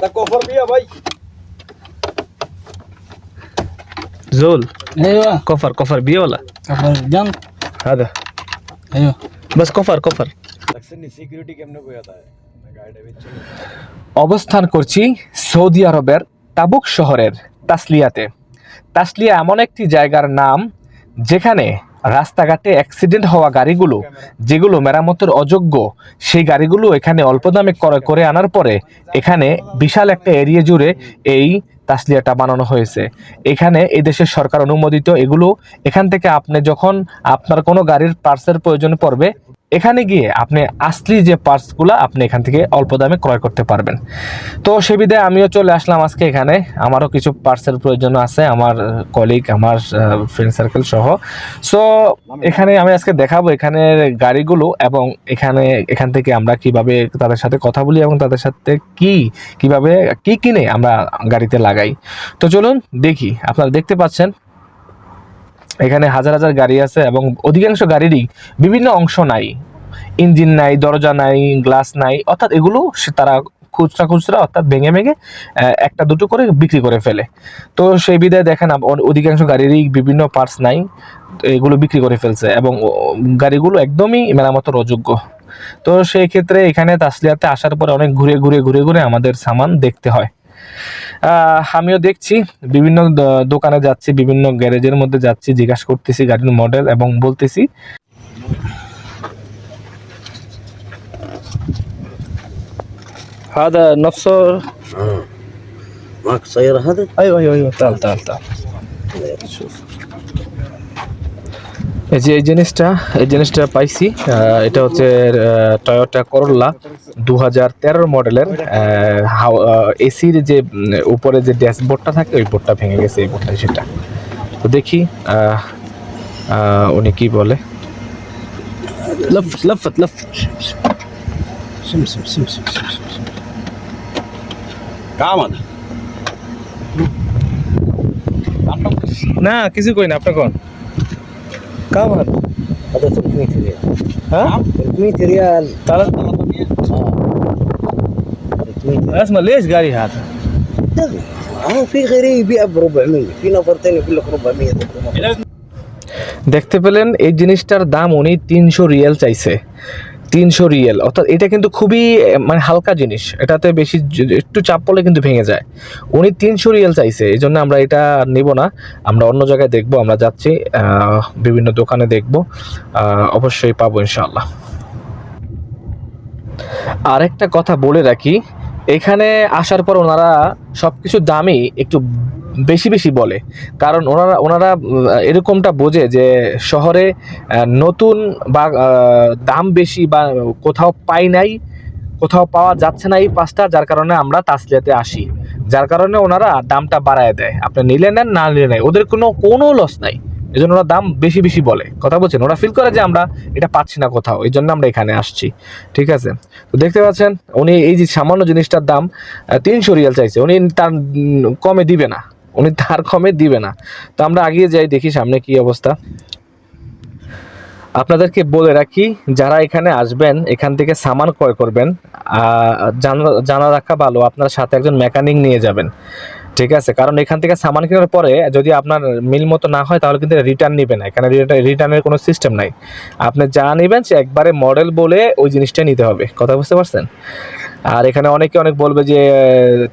তা কফর দিয়া ভাই। زول ايوه كفر كفر بيولا كفر جنب هذا ايوه بس كفر كفر অবস্থান করছি সৌদি আরবের তাবুক শহরের তাসলিয়াতে। তাসলিয়া এমন একটি জায়গার নাম যেখানে রাস্তাঘাটে অ্যাক্সিডেন্ট হওয়া গাড়িগুলো, যেগুলো মেরামতের অযোগ্য, সেই গাড়িগুলো এখানে অল্প দামে ক্রয় করে আনার পরে এখানে বিশাল একটা এরিয়া জুড়ে এই তাসলিয়াটা বানানো হয়েছে। এখানে এদেশের দেশের সরকার অনুমোদিত এগুলো, এখান থেকে আপনি যখন আপনার কোনো গাড়ির পার্সের প্রয়োজন পড়বে এখানে গিয়ে আপনি আসলি যে পার্টসগুলো আপনি এখান থেকে অল্প দামে ক্রয় করতে পারবেন। তো সে বিধায় আমিও চলে আসলাম আজকে এখানে। আমারও কিছু পার্টসের প্রয়োজন আছে, আমার কলিগ আমার ফ্রেন্ড সার্কেল সহ। সো এখানে আমি আজকে দেখাবো এখানের গাড়িগুলো এবং এখানে, এখান থেকে আমরা কীভাবে তাদের সাথে কথা বলি এবং তাদের সাথে কি, কীভাবে, কি কিনে আমরা গাড়িতে লাগাই। তো চলুন দেখি, আপনারা দেখতে পাচ্ছেন এখানে হাজার হাজার গাড়ি আছে এবং অধিকাংশ গাড়িরই বিভিন্ন অংশ নাই। ইঞ্জিন নাই, দরজা নাই, গ্লাস নাই, অর্থাৎ এগুলো তারা খুচরা খুচরা অর্থাৎ ভেঙে ভেঙে একটা দুটো করে বিক্রি করে ফেলে। তো সেই বিধায় দেখেন অধিকাংশ গাড়িরই বিভিন্ন পার্টস নাই, এগুলো বিক্রি করে ফেলছে এবং গাড়িগুলো একদমই মেরামতের অযোগ্য। তো সেই ক্ষেত্রে এখানে তাসলিয়াতে আসার পরে অনেক ঘুরে ঘুরে ঘুরে ঘুরে আমাদের সামান দেখতে হয়। আমিও দেখছি বিভিন্ন দ- দোকানে যাচ্ছি বিভিন্ন গ্যারেজের মধ্যে যাচ্ছি জিজ্ঞাসা করতেছি গাড়ির মডেল এবং বলতেছি هذا نفسه آه. معك سيارة هذا؟ ايوه ايوه ايوه تعال تعال تعال شوف এই যে এই জিনিসটা এই জিনিসটা পাইছি আহ, এটা হচ্ছে টয়োটা করোলা দু হাজার তেরোর মডেলের এসির যে উম, উপরে যে ড্যাশবোর্ডটা থাকে ওই বোর্ডটা ভেঙে গেছে এই বোর্ডটা সেটা তো দেখি আহ, আহ, উনি কি বলে লফট লফট লফট سم سم سم سم سم سم سم كام هذا؟ না কিছু কই না আপনি কোন কাম هذا 300 ريال হ্যাঁ 300 ريال তাহলে اه 300 اسمع ليش قال هذا اه في غيري يبيع ب 400 في نفر ثاني يقول لك 400 দেখতে পেলেন এই জিনিসটার দাম উনি তিনশো রিয়েল চাইছে তিনশো রিয়েল। অর্থাৎ এটা কিন্তু খুবই মানে হালকা জিনিস। এটাতে বেশি একটু চাপ পড়লে কিন্তু ভেঙে যায়। উনি তিনশো রিয়েল চাইছে, এই জন্য আমরা এটা নেব না। আমরা অন্য জায়গায় দেখব, আমরা যাচ্ছি বিভিন্ন দোকানে দেখব অবশ্যই পাবো ইনশাল্লাহ আরেকটা কথা বলে রাখি এখানে আসার পর ওনারা সব কিছু দামই একটু বেশি বেশি বলে। কারণ ওনারা ওনারা এরকমটা বোঝে যে শহরে নতুন বা দাম বেশি বা কোথাও পাই নাই, কোথাও পাওয়া যাচ্ছে না এই পাঁচটা, যার কারণে আমরা তাসলিয়াতে আসি। যার কারণে ওনারা দামটা বাড়ায় দেয়। আপনি নিলে নেন, না নিলে নেন ওদের কোনো কোনো লস নাই। এই জন্য ওরা দাম বেশি বেশি বলে। কথা বলছেন? ওরা ফিল করে যে আমরা এটা পাচ্ছি না কোথাও, এই জন্য আমরা এখানে আসছি। ঠিক আছে? তো দেখতে পাচ্ছেন, উনি এই যে সামান্য জিনিসটার দাম তিনশো রিয়াল চাইছে। উনি তার কমে দিবে না। উনি তার কমে দিবে না। তো আমরা আগিয়ে যাই, দেখি সামনে কি অবস্থা। আপনাদেরকে বলে রাখি, যারা এখানে আসবেন, এখান থেকে সামান ক্রয় করবেন। জানা রাখা ভালো, আপনার সাথে একজন মেকানিক নিয়ে যাবেন। ঠিক আছে? কারণ এখান থেকে সামান কেনার পরে যদি আপনার মিল মতো না হয়, তাহলে কিন্তু রিটার্ন নেবে না। এখানে রিটার্নের কোনো সিস্টেম নাই। আপনি যা নেবেন, সে একবারে মডেল বলে ওই জিনিসটা নিতে হবে। কথা বুঝতে পারছেন? আর এখানে অনেকে অনেক বলবে যে,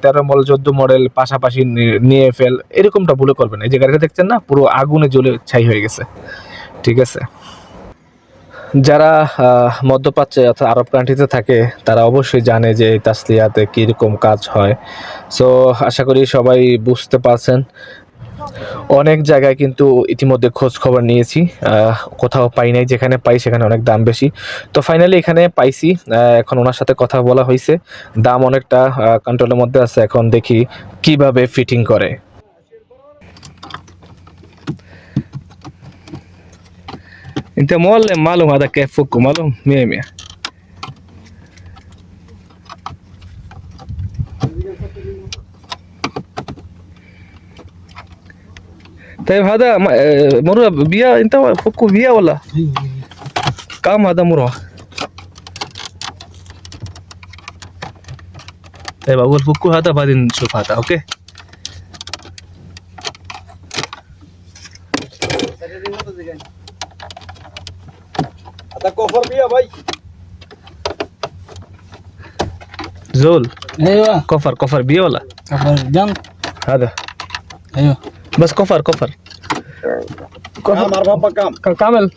তেরো মডেল চোদ্দ মডেল পাশাপাশি নিয়ে ফেল, এরকমটা ভুলে করবেন এই যে গাড়িটা দেখছেন না, পুরো আগুনে জ্বলে ছাই হয়ে গেছে। ঠিক আছে? যারা মধ্যপ্রাচ্যে অর্থাৎ আরব কান্ট্রিতে থাকে, তারা অবশ্যই জানে যে এই তাসলিয়াতে কীরকম কাজ হয়। সো আশা করি সবাই বুঝতে পারছেন। অনেক জায়গায় কিন্তু ইতিমধ্যে খোঁজ খবর নিয়েছি কোথাও পাই নাই, যেখানে পাই সেখানে অনেক দাম বেশি। তো ফাইনালি এখানে পাইছি। এখন ওনার সাথে কথা বলা হয়েছে দাম অনেকটা কন্ট্রোলের মধ্যে আছে। এখন দেখি কীভাবে ফিটিং করে। انت معلم معلوم هذا كيف فكه معلوم 100 100 طيب هذا ما- آه، مروه بيا انت فكه بيا ولا كم هذا مروه طيب اول فكوا هذا بعدين نشوف هذا اوكي زول أيوه. كفر كفر بي ولا كفر جنب. هذا. أيوه. بس كفر كفر. كفر. مر بابا كام؟ كامل.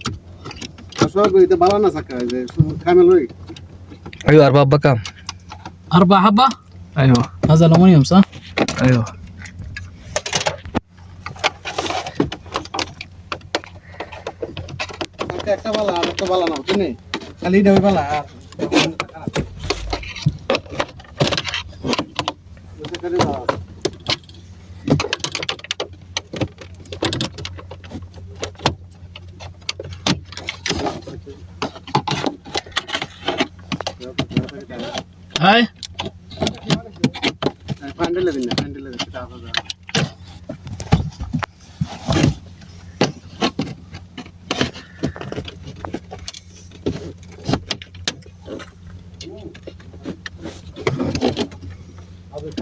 كامل أيوه أربعة بكام أربع حبة؟ أيوه. هذا الالومنيوم صح؟ أيوه. একটা বালা আর একটা বালা নাও কিনে খালি এটা Hi.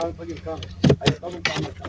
I'm going to come. I'm coming. I'm coming.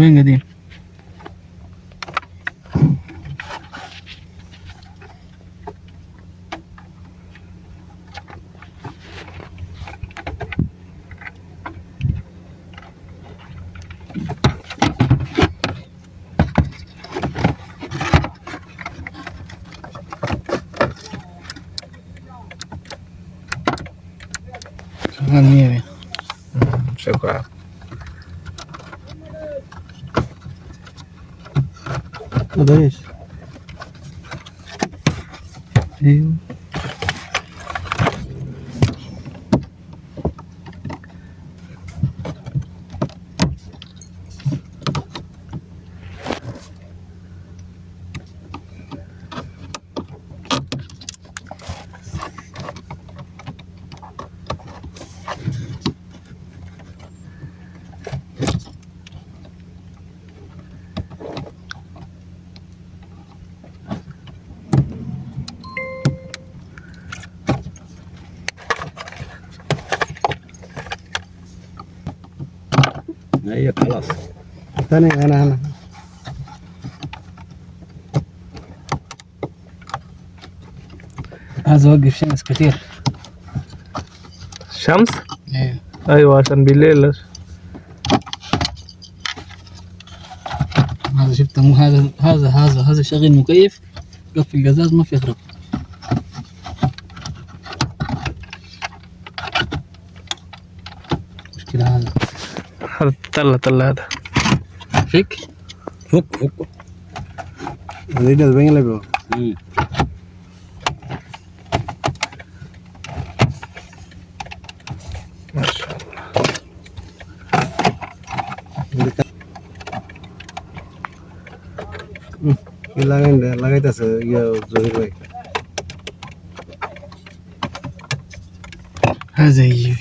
Venga di. nieve Mm, c'è qua. dois. Eu. هي خلاص. ثاني أنا أنا. هذا وقف شمس كثير. شمس؟ أيوه أيوه عشان بالليل. هذا شفت مو هذا هذا هذا هذا شغل مكيف. قفل القزاز ما في يخرب هذا طلع طلع هذا فيك فك فك هذا إيش بين لبوا ما شاء الله কি লাগাই লাগাইতেছে ইয়া জহির ভাই هذا يجي